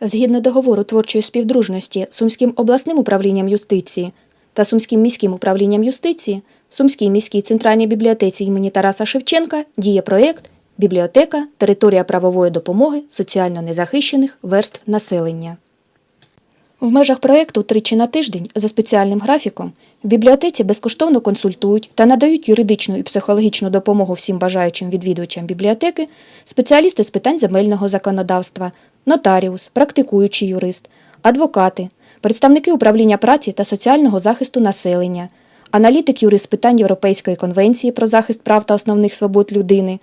Згідно договору творчої співдружності Сумським обласним управлінням юстиції та Сумським міським управлінням юстиції Сумській міській центральній бібліотеці імені Тараса Шевченка діє проєкт Бібліотека Територія правової допомоги соціально незахищених верств населення. В межах проєкту тричі на тиждень за спеціальним графіком в бібліотеці безкоштовно консультують та надають юридичну і психологічну допомогу всім бажаючим відвідувачам бібліотеки спеціалісти з питань земельного законодавства, нотаріус, практикуючий юрист, адвокати, представники управління праці та соціального захисту населення, аналітик юрист з питань Європейської конвенції про захист прав та основних свобод людини,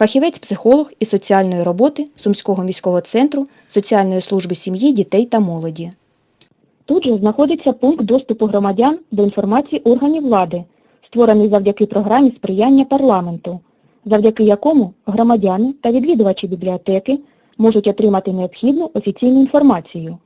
фахівець-психолог із соціальної роботи Сумського міського центру соціальної служби сім'ї, дітей та молоді. Тут же знаходиться пункт доступу громадян до інформації органів влади, створений завдяки програмі сприяння парламенту, завдяки якому громадяни та відвідувачі бібліотеки можуть отримати необхідну офіційну інформацію.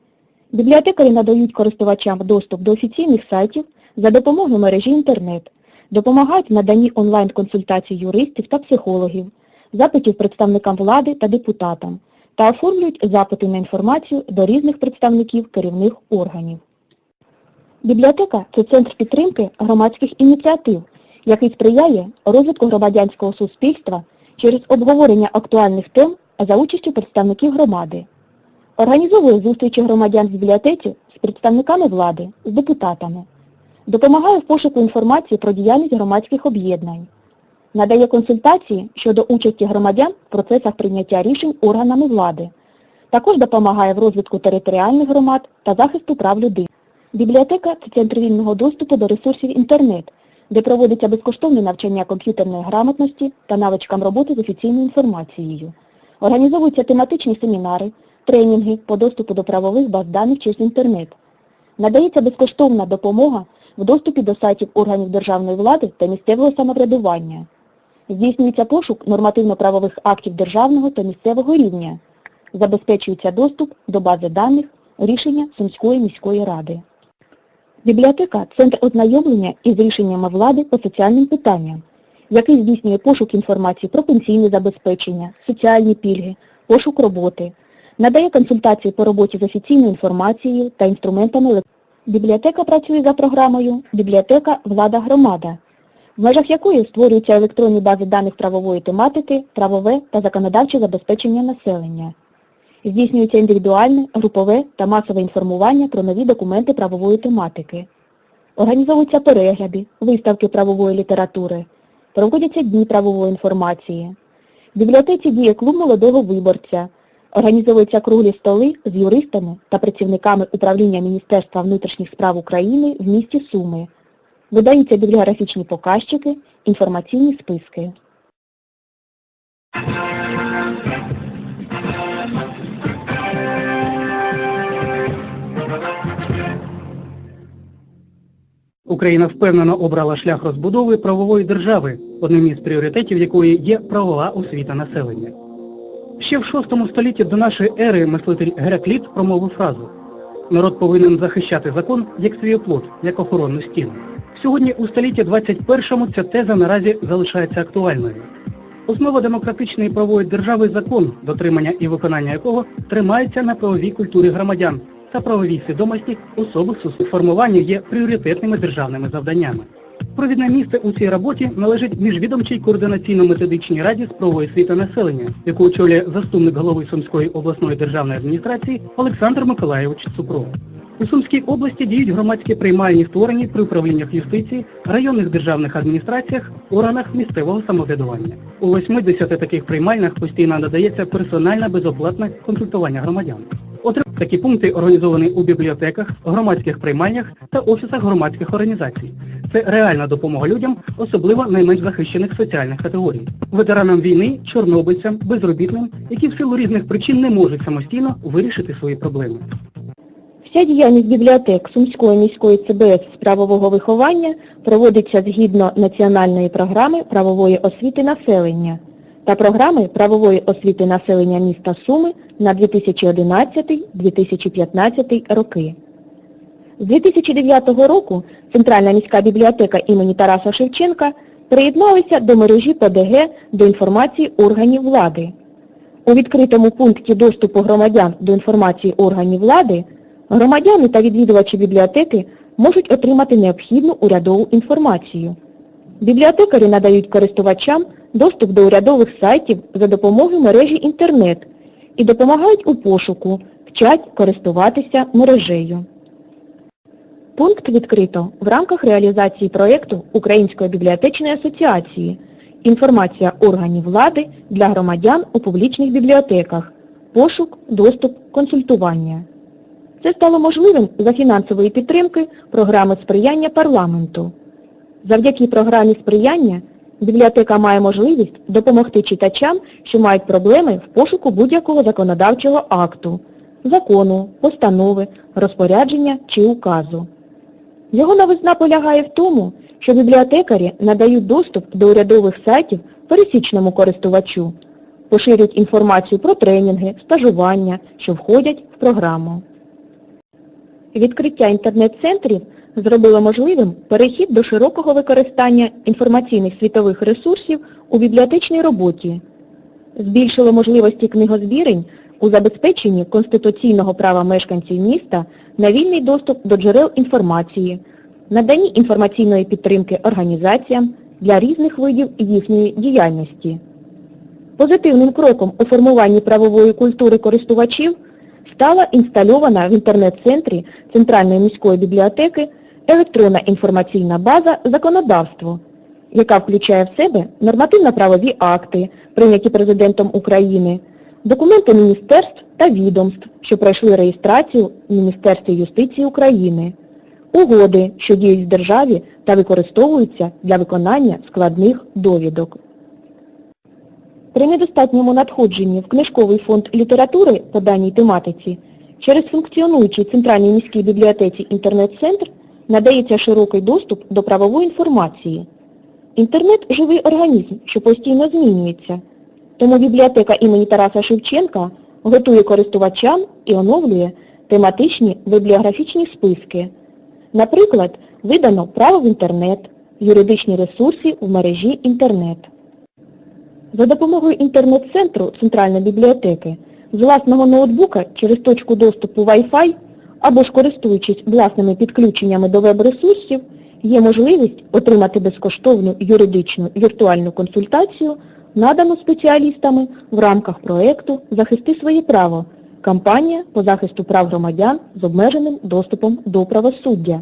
Бібліотекарі надають користувачам доступ до офіційних сайтів за допомогою мережі інтернет, допомагають в наданні онлайн-консультацій юристів та психологів, запитів представникам влади та депутатам, та оформлюють запити на інформацію до різних представників керівних органів. Бібліотека – це центр підтримки громадських ініціатив, який сприяє розвитку громадянського суспільства через обговорення актуальних тем за участю представників громади. Організовує зустрічі громадян в бібліотеці з представниками влади, з депутатами. Допомагає в пошуку інформації про діяльність громадських об'єднань. Надає консультації щодо участі громадян в процесах прийняття рішень органами влади. Також допомагає в розвитку територіальних громад та захисту прав людини. Бібліотека – це центр вільного доступу до ресурсів інтернет, де проводиться безкоштовне навчання комп'ютерної грамотності та навичкам роботи з офіційною інформацією. Організовуються тематичні семінари, тренінги по доступу до правових баз даних через інтернет. Надається безкоштовна допомога в доступі до сайтів органів державної влади та місцевого самоврядування. Здійснюється пошук нормативно-правових актів державного та місцевого рівня. Забезпечується доступ до бази даних рішення Сумської міської ради. Бібліотека – центр ознайомлення із рішеннями влади по соціальним питанням, який здійснює пошук інформації про пенсійне забезпечення, соціальні пільги, пошук роботи, надає консультації по роботі з офіційною інформацією та інструментами Бібліотека працює за програмою «Бібліотека Влада Громада», в межах якої створюються електронні бази даних правової тематики, правове та законодавче забезпечення населення. Здійснюється індивідуальне, групове та масове інформування про нові документи правової тематики. Організовуються перегляди, виставки правової літератури, проводяться дні правової інформації. В бібліотеці діє клуб молодого виборця, Організовуються круглі столи з юристами та працівниками управління Міністерства внутрішніх справ України в місті Суми. Видаються бібліографічні показчики, інформаційні списки. Україна впевнено обрала шлях розбудови правової держави, одним із пріоритетів якої є правова освіта населення. Ще в VI столітті до нашої ери мислитель Геракліт промовив фразу «Народ повинен захищати закон як свій оплот, як охоронну стіну». Сьогодні у столітті 21-му ця теза наразі залишається актуальною. Основа демократичної правової держави – закон, дотримання і виконання якого тримається на правовій культурі громадян та правовій свідомості суспільств формування є пріоритетними державними завданнями. Провідне місце у цій роботі належить міжвідомчій координаційно-методичній раді з правової освіти населення, яку очолює заступник голови Сумської обласної державної адміністрації Олександр Миколайович Цукров. У Сумській області діють громадські приймальні створені при управліннях юстиції, районних державних адміністраціях, органах місцевого самоврядування. У 80 таких приймальнях постійно надається персональне безоплатне консультування громадян. Такі пункти організовані у бібліотеках, громадських приймальнях та офісах громадських організацій. Це реальна допомога людям, особливо найменш захищених соціальних категорій. Ветеранам війни, чорнобильцям, безробітним, які в силу різних причин не можуть самостійно вирішити свої проблеми. Вся діяльність бібліотек Сумської міської ЦБС з правового виховання проводиться згідно національної програми правової освіти населення та програми правової освіти населення міста Суми на 2011-2015 роки. З 2009 року Центральна міська бібліотека імені Тараса Шевченка приєдналася до мережі ПДГ до інформації органів влади. У відкритому пункті доступу громадян до інформації органів влади громадяни та відвідувачі бібліотеки можуть отримати необхідну урядову інформацію. Бібліотекарі надають користувачам доступ до урядових сайтів за допомогою мережі інтернет і допомагають у пошуку, вчать користуватися мережею. Пункт відкрито в рамках реалізації проєкту Української бібліотечної асоціації «Інформація органів влади для громадян у публічних бібліотеках. Пошук, доступ, консультування». Це стало можливим за фінансової підтримки програми сприяння парламенту. Завдяки програмі сприяння бібліотека має можливість допомогти читачам, що мають проблеми в пошуку будь-якого законодавчого акту, закону, постанови, розпорядження чи указу. Його новизна полягає в тому, що бібліотекарі надають доступ до урядових сайтів пересічному користувачу, поширюють інформацію про тренінги, стажування, що входять в програму. Відкриття інтернет-центрів зробило можливим перехід до широкого використання інформаційних світових ресурсів у бібліотечній роботі, збільшило можливості книгозбірень у забезпеченні конституційного права мешканців міста на вільний доступ до джерел інформації, наданні інформаційної підтримки організаціям для різних видів їхньої діяльності. Позитивним кроком у формуванні правової культури користувачів стала інстальована в інтернет-центрі Центральної міської бібліотеки електронна інформаційна база «Законодавство», яка включає в себе нормативно-правові акти, прийняті Президентом України, документи міністерств та відомств, що пройшли реєстрацію в Міністерстві юстиції України, угоди, що діють в державі та використовуються для виконання складних довідок. При недостатньому надходженні в книжковий фонд літератури по даній тематиці через функціонуючий Центральній міській бібліотеці інтернет-центр надається широкий доступ до правової інформації. Інтернет – живий організм, що постійно змінюється. Тому бібліотека імені Тараса Шевченка готує користувачам і оновлює тематичні бібліографічні списки. Наприклад, видано право в інтернет, юридичні ресурси в мережі інтернет. За допомогою інтернет-центру Центральної бібліотеки з власного ноутбука через точку доступу Wi-Fi або ж користуючись власними підключеннями до веб-ресурсів, є можливість отримати безкоштовну юридичну віртуальну консультацію, надану спеціалістами в рамках проєкту «Захисти своє право» кампанія по захисту прав громадян з обмеженим доступом до правосуддя.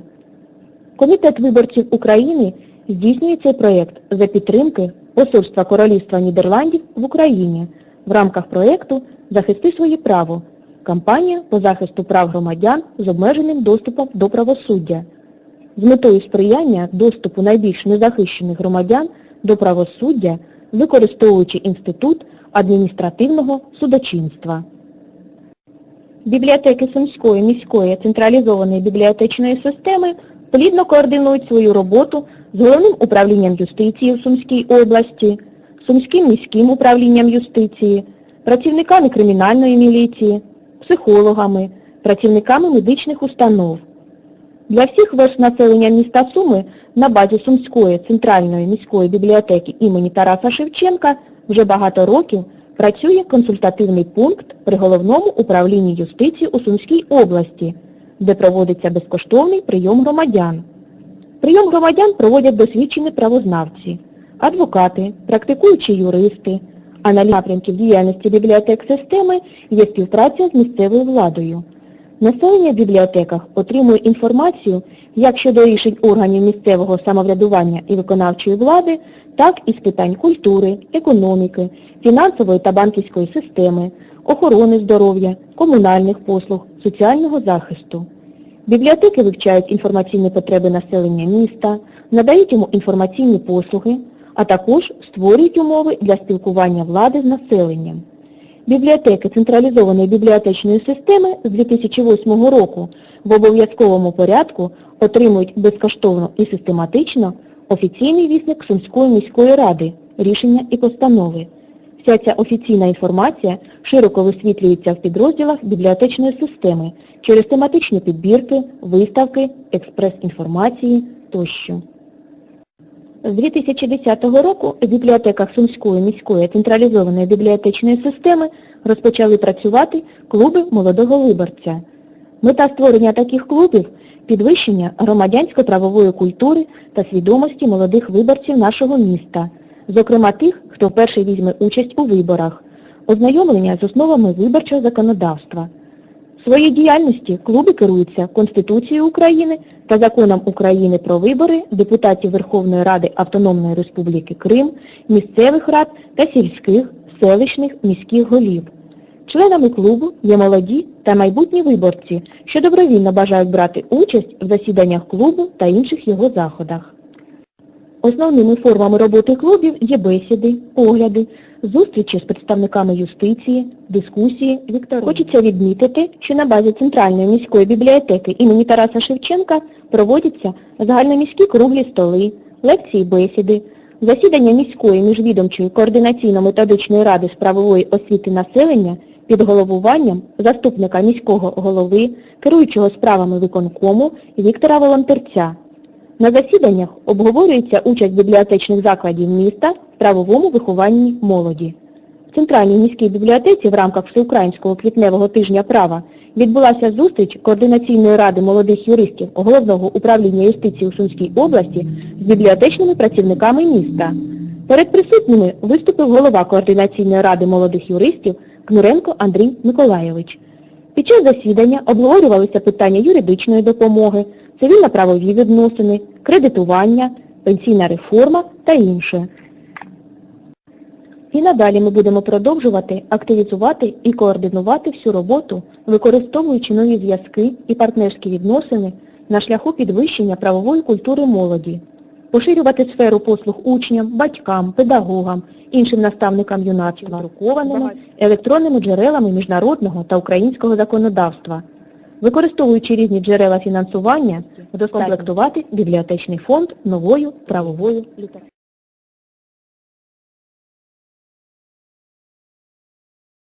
Комітет виборців України здійснює цей проєкт за підтримки Посольства Королівства Нідерландів в Україні в рамках проєкту «Захисти своє право» кампанія по захисту прав громадян з обмеженим доступом до правосуддя з метою сприяння доступу найбільш незахищених громадян до правосуддя, використовуючи інститут адміністративного судочинства. Бібліотеки Сумської міської централізованої бібліотечної системи плідно координують свою роботу з Головним управлінням юстиції в Сумській області, Сумським міським управлінням юстиції, працівниками кримінальної міліції, психологами, працівниками медичних установ. Для всіх верств населення міста Суми на базі Сумської центральної міської бібліотеки імені Тараса Шевченка вже багато років працює консультативний пункт при Головному управлінні юстиції у Сумській області, де проводиться безкоштовний прийом громадян. Прийом громадян проводять досвідчені правознавці, адвокати, практикуючі юристи, а на напрямків діяльності бібліотек системи є співпраця з місцевою владою. Населення в бібліотеках отримує інформацію як щодо рішень органів місцевого самоврядування і виконавчої влади, так і з питань культури, економіки, фінансової та банківської системи, охорони здоров'я, комунальних послуг, соціального захисту. Бібліотеки вивчають інформаційні потреби населення міста, надають йому інформаційні послуги, а також створюють умови для спілкування влади з населенням. Бібліотеки централізованої бібліотечної системи з 2008 року в обов'язковому порядку отримують безкоштовно і систематично офіційний вісник Сумської міської ради, рішення і постанови. Вся ця офіційна інформація широко висвітлюється в підрозділах бібліотечної системи через тематичні підбірки, виставки, експрес-інформації тощо. З 2010 року в бібліотеках Сумської міської централізованої бібліотечної системи розпочали працювати клуби молодого виборця. Мета створення таких клубів – підвищення громадянсько-правової культури та свідомості молодих виборців нашого міста, зокрема тих, хто вперше візьме участь у виборах, ознайомлення з основами виборчого законодавства. Своїй діяльності клуби керуються Конституцією України та Законом України про вибори депутатів Верховної Ради Автономної Республіки Крим, місцевих рад та сільських, селищних, міських голів. Членами клубу є молоді та майбутні виборці, що добровільно бажають брати участь в засіданнях клубу та інших його заходах. Основними формами роботи клубів є бесіди, огляди, зустрічі з представниками юстиції, дискусії, вікторини. Хочеться відмітити, що на базі Центральної міської бібліотеки імені Тараса Шевченка проводяться загальноміські круглі столи, лекції бесіди, засідання міської міжвідомчої координаційно-методичної ради з правової освіти населення під головуванням заступника міського голови, керуючого справами виконкому Віктора Волонтерця. На засіданнях обговорюється участь бібліотечних закладів міста в правовому вихованні молоді. В Центральній міській бібліотеці в рамках Всеукраїнського квітневого тижня права відбулася зустріч Координаційної ради молодих юристів Головного управління юстиції у Сумській області з бібліотечними працівниками міста. Перед присутніми виступив голова Координаційної ради молодих юристів Кнуренко Андрій Миколайович. Під час засідання обговорювалися питання юридичної допомоги, цивільно-правові відносини, кредитування, пенсійна реформа та інше. І надалі ми будемо продовжувати активізувати і координувати всю роботу, використовуючи нові зв'язки і партнерські відносини на шляху підвищення правової культури молоді, поширювати сферу послуг учням, батькам, педагогам, іншим наставникам юнацтва, друкованими, електронними джерелами міжнародного та українського законодавства, використовуючи різні джерела фінансування, вдоскомплектувати бібліотечний фонд новою правовою літературою.